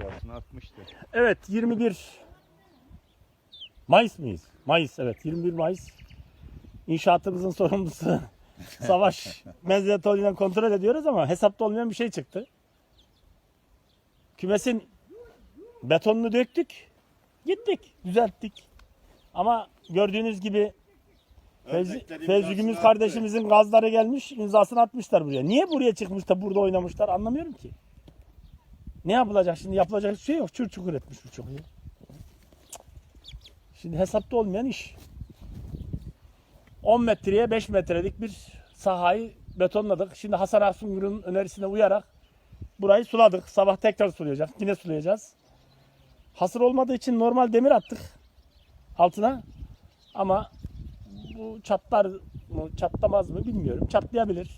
imzasını atmıştı. Evet 21 Mayıs mıyız? Mayıs evet 21 Mayıs. İnşaatımızın sorumlusu Savaş Mezzetoli'den kontrol ediyoruz ama hesapta olmayan bir şey çıktı. Kümesin betonunu döktük. Gittik, düzelttik. Ama gördüğünüz gibi Fevzi, Gümüş kardeşimizin gazları gelmiş, imzasını atmışlar buraya. Niye buraya çıkmış da burada oynamışlar anlamıyorum ki. Ne yapılacak şimdi? Yapılacak hiçbir şey yok. Çür çukur etmiş bu çok iyi. Şimdi hesapta olmayan iş. 10 metreye 5 metrelik bir sahayı betonladık. Şimdi Hasan Aksungur'un önerisine uyarak burayı suladık. Sabah tekrar sulayacak. Yine sulayacağız. Hasır olmadığı için normal demir attık altına. Ama bu çatlar mı çatlamaz mı bilmiyorum. Çatlayabilir.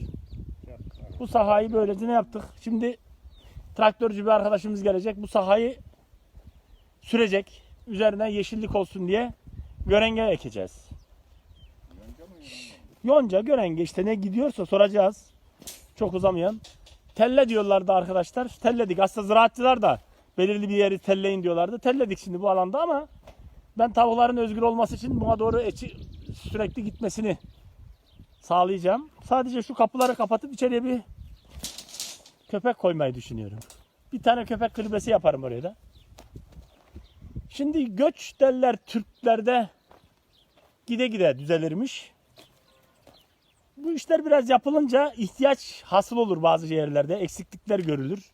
Bu sahayı böylece ne yaptık? Şimdi traktörcü bir arkadaşımız gelecek. Bu sahayı sürecek. Üzerine yeşillik olsun diye görenge ekeceğiz. Yonca, görenge işte ne gidiyorsa soracağız. Çok uzamayan. Telle diyorlardı arkadaşlar. Telledik. Aslında ziraatçılar da belirli bir yeri telleyin diyorlardı. Telledik şimdi bu alanda ama ben tavukların özgür olması için buna doğru içi, sürekli gitmesini sağlayacağım. Sadece şu kapıları kapatıp içeriye bir köpek koymayı düşünüyorum. Bir tane köpek kulübesi yaparım oraya da. Şimdi göç derler Türklerde gide gide düzelirmiş. Bu işler biraz yapılınca ihtiyaç hasıl olur bazı yerlerde. Eksiklikler görülür.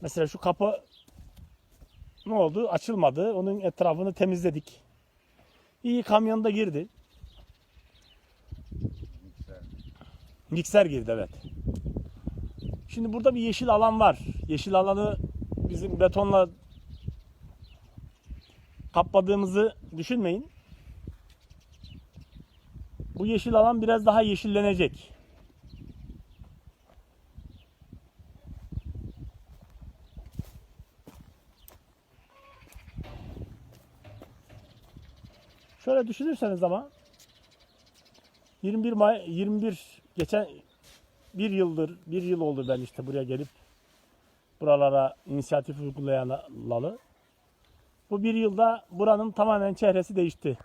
Mesela şu kapı ne oldu? Açılmadı. Onun etrafını temizledik. İyi kamyon da girdi. Mikser girdi evet. Şimdi burada bir yeşil alan var. Yeşil alanı bizim betonla kapladığımızı düşünmeyin. Bu yeşil alan biraz daha yeşillenecek. Şöyle düşünürseniz ama 21 May 21 geçen bir yıldır bir yıl oldu ben işte buraya gelip buralara inisiyatif uygulayalı. Bu bir yılda buranın tamamen çehresi değişti.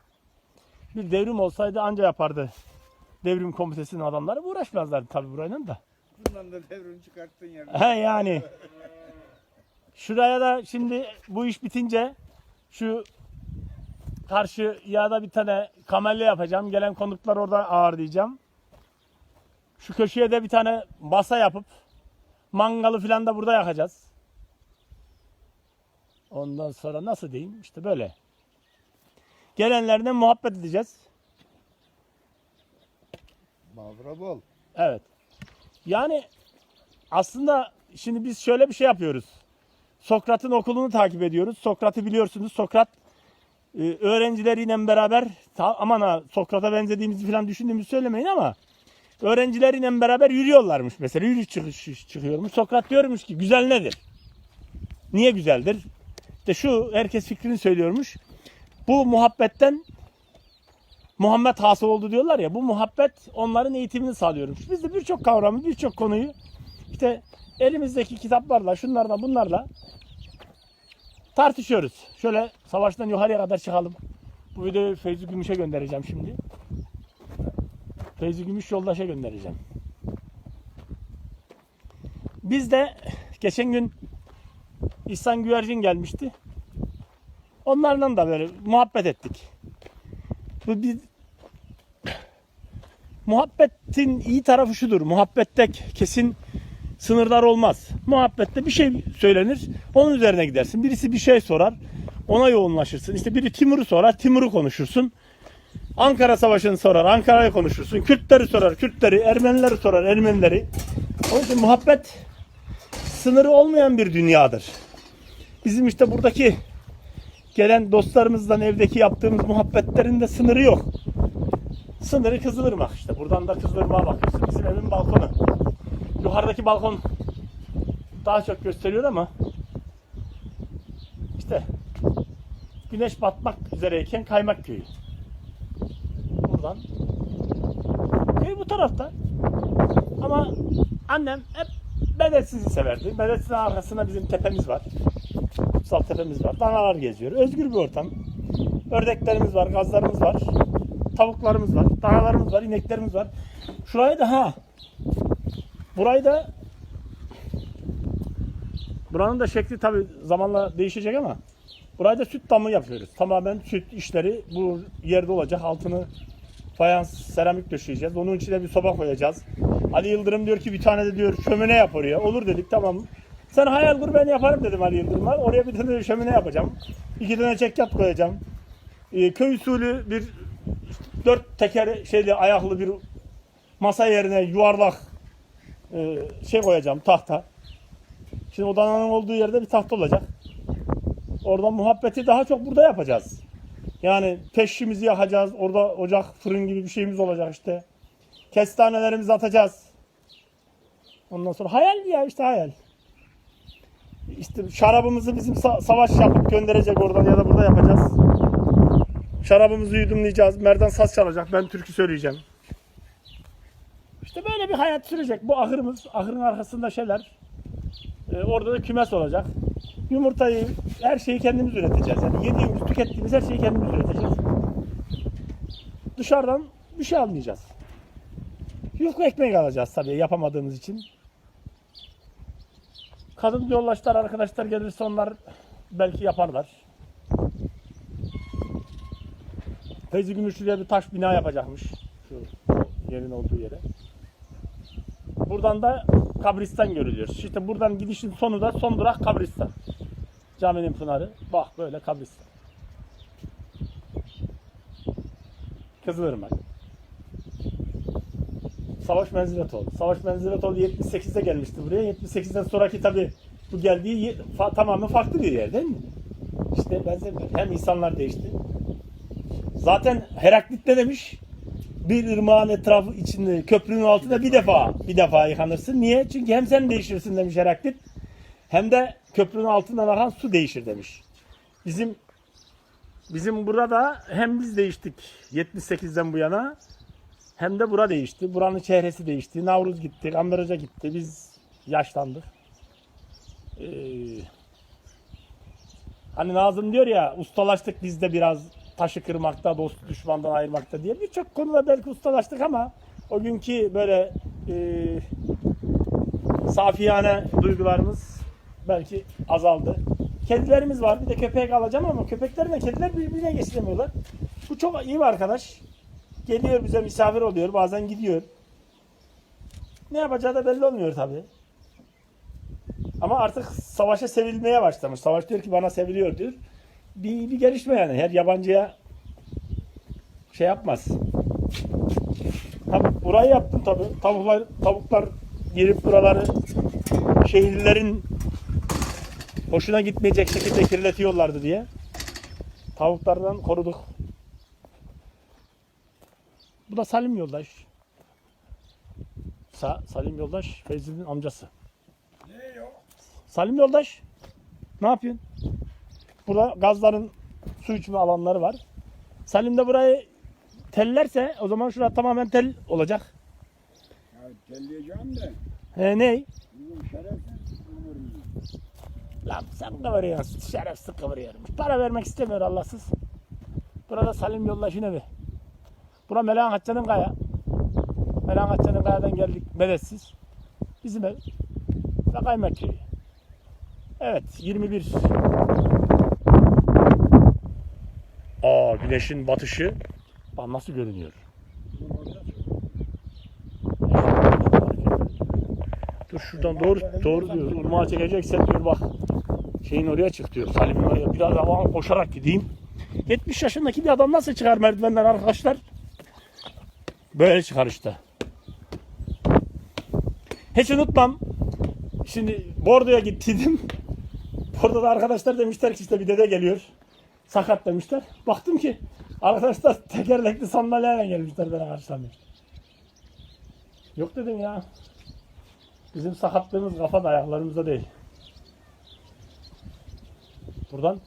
Bir devrim olsaydı anca yapardı. Devrim komitesinin adamları uğraşmazlardı tabii burayla da. Bundan da devrini çıkarttın ya. He yani. Şuraya da şimdi bu iş bitince şu karşı yağda bir tane kamelya yapacağım. Gelen konuklar orada ağırlayacağım. Şu köşeye de bir tane masa yapıp mangalı falan da burada yakacağız. Ondan sonra nasıl diyeyim? İşte böyle. Gelenlerden muhabbet edeceğiz. Mavra bol. Evet. Yani aslında şimdi biz şöyle bir şey yapıyoruz. Sokrat'ın okulunu takip ediyoruz. Sokrat'ı biliyorsunuz. Sokrat e, öğrencileriyle beraber aman ha Sokrat'a benzediğimizi falan düşündüğümüzü söylemeyin ama öğrencileriyle beraber yürüyorlarmış mesela. Yürüyüş çıkış çıkıyormuş. Sokrat diyormuş ki güzel nedir? Niye güzeldir? İşte şu herkes fikrini söylüyormuş. Bu muhabbetten Muhammed hasıl oldu diyorlar ya. Bu muhabbet onların eğitimini sağlıyormuş. Biz de birçok kavramı, birçok konuyu işte elimizdeki kitaplarla, şunlarla, bunlarla tartışıyoruz. Şöyle savaştan yukarıya kadar çıkalım. Bu videoyu Feyzi Gümüş'e göndereceğim şimdi. Feyzi Gümüş yoldaşa göndereceğim. Biz de geçen gün İhsan Güvercin gelmişti. Onlarla da böyle muhabbet ettik. Bu bir muhabbetin iyi tarafı şudur. Muhabbette kesin sınırlar olmaz. Muhabbette bir şey söylenir. Onun üzerine gidersin. Birisi bir şey sorar. Ona yoğunlaşırsın. İşte biri Timur'u sorar. Timur'u konuşursun. Ankara Savaşı'nı sorar. Ankara'yı konuşursun. Kürtleri sorar. Kürtleri. Ermenileri sorar. Ermenileri. Onun için muhabbet sınırı olmayan bir dünyadır. Bizim işte buradaki gelen dostlarımızdan evdeki yaptığımız muhabbetlerin de sınırı yok. Sınırı Kızılırmak işte. Buradan da Kızılırmak'a bakıyorsun. Bizim evin balkonu. Yukarıdaki balkon daha çok gösteriyor ama işte güneş batmak üzereyken kaymak köyü. Buradan köy bu tarafta. Ama annem hep Bedetsiz'i severdi. Bedetsiz'in arkasında bizim tepemiz var. Kutsal tepemiz var. Danalar geziyor. Özgür bir ortam. Ördeklerimiz var, gazlarımız var. Tavuklarımız var, danalarımız var, ineklerimiz var. Şurayı da ha. Burayı da Buranın da şekli tabi zamanla değişecek ama burayı da süt damı yapıyoruz. Tamamen süt işleri bu yerde olacak. Altını fayans, seramik döşeyeceğiz. Onun içine bir soba koyacağız. Ali Yıldırım diyor ki bir tane de diyor şömine yap oraya. Olur dedik tamam. Sen hayal kur ben yaparım dedim Ali Yıldırım'a. Oraya bir tane şömine yapacağım. İki tane çekyat koyacağım. Ee, köy usulü bir dört teker şeyli ayaklı bir masa yerine yuvarlak e, şey koyacağım tahta. Şimdi o dananın olduğu yerde bir tahta olacak. Oradan muhabbeti daha çok burada yapacağız. Yani peşimizi yakacağız. Orada ocak, fırın gibi bir şeyimiz olacak işte. Kestanelerimizi atacağız. Ondan sonra hayal ya işte hayal. İşte şarabımızı bizim sa- savaş yapıp gönderecek oradan ya da burada yapacağız. Şarabımızı yudumlayacağız. Merdan saz çalacak. Ben türkü söyleyeceğim. İşte böyle bir hayat sürecek. Bu ahırımız. Ahırın arkasında şeyler. Ee, orada da kümes olacak. Yumurtayı, her şeyi kendimiz üreteceğiz. Yani yediğimiz, tükettiğimiz her şeyi kendimiz üreteceğiz. Dışarıdan bir şey almayacağız. Yufka ekmek alacağız tabii yapamadığımız için. Kadın yoldaşlar, arkadaşlar gelirse onlar belki yaparlar. Feyzi Gümüşlü'ye bir taş bina yapacakmış. Şu yerin olduğu yere. Buradan da kabristan görülüyor. İşte buradan gidişin sonu da son durak kabristan. Caminin pınarı. Bak böyle kabristan. Kızılırmak. Savaş Menziletoğlu. Savaş Menziletoğlu 78'de gelmişti buraya. 78'den sonraki tabi bu geldiği fa- tamamen farklı bir yer değil mi? İşte benzemiyor. Hem insanlar değişti. Zaten Heraklit ne demiş? Bir ırmağın etrafı içinde köprünün altında bir defa bir defa yıkanırsın. Niye? Çünkü hem sen değişirsin demiş Heraklit. Hem de köprünün altından akan su değişir demiş. Bizim bizim burada hem biz değiştik 78'den bu yana hem de bura değişti. Buranın çehresi değişti. Navruz gitti, Gamber Hoca gitti. Biz yaşlandık. Ee, hani Nazım diyor ya ustalaştık biz de biraz taşı kırmakta, dostu düşmandan ayırmakta diye. Birçok konuda belki ustalaştık ama o günkü böyle e, safiyane duygularımız belki azaldı. Kedilerimiz var. Bir de köpek alacağım ama köpeklerle kediler birbirine geçiremiyorlar. Bu çok iyi bir arkadaş. Geliyor bize misafir oluyor. Bazen gidiyor. Ne yapacağı da belli olmuyor tabii. Ama artık savaşa sevilmeye başlamış. Savaş diyor ki bana seviliyor diyor. Bir, bir gelişme yani. Her yabancıya şey yapmaz. Tabii burayı yaptım tabii. Tavuklar, tavuklar girip buraları şehirlerin hoşuna gitmeyecek şekilde kirletiyorlardı diye. Tavuklardan koruduk. Bu da Salim Yoldaş. Sa- Salim Yoldaş Feyzi'nin amcası. Ne yok? Salim Yoldaş ne yapıyorsun? Burada gazların su içme alanları var. Salim de burayı tellerse o zaman şurada tamamen tel olacak. Ya telleyeceğim de He ne? şerefsiz. Lan sen kıvırıyorsun. Şerefsiz kıvırıyormuş. Para vermek istemiyor Allahsız. Burada Salim Yoldaş'ın evi. Bura Melan Hatça'nın kaya. Melan Hatça'nın kayadan geldik medetsiz. Bizim ev. Ve Kaymak. Evet 21. Aa güneşin batışı. Bak nasıl görünüyor. Dur şuradan doğru doğru diyor. Irmağa çekeceksen diyor bak. Şeyin oraya çık diyor. Salim'in oraya. Biraz daha koşarak gideyim. 70 yaşındaki bir adam nasıl çıkar merdivenden arkadaşlar? Böyle çıkar işte. Hiç unutmam. Şimdi Bordo'ya gittiydim. Bordo'da arkadaşlar demişler ki işte bir dede geliyor. Sakat demişler. Baktım ki arkadaşlar tekerlekli sandalyeyle gelmişler beni karşılamıyor. Yok dedim ya. Bizim sakatlığımız kafa da ayaklarımızda değil. Buradan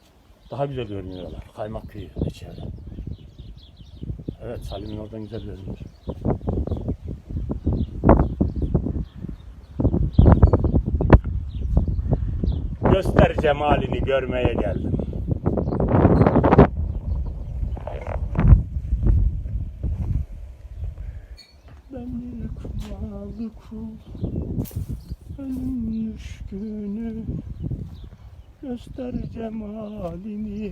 daha güzel görünüyorlar. Kaymak köyü ve. Evet Salim'in oradan güzel görünüyor. göster cemalini görmeye geldim. Ölüm düşkünü Göster cemalini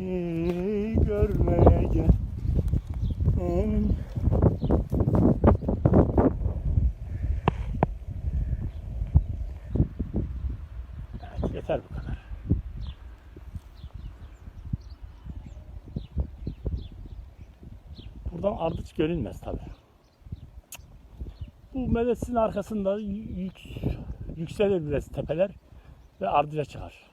görmeye gel Evet, yeter bu kadar. Buradan ardıç görünmez tabi. Bu medesin arkasında yük, yükselir biraz tepeler ve ardıca çıkar.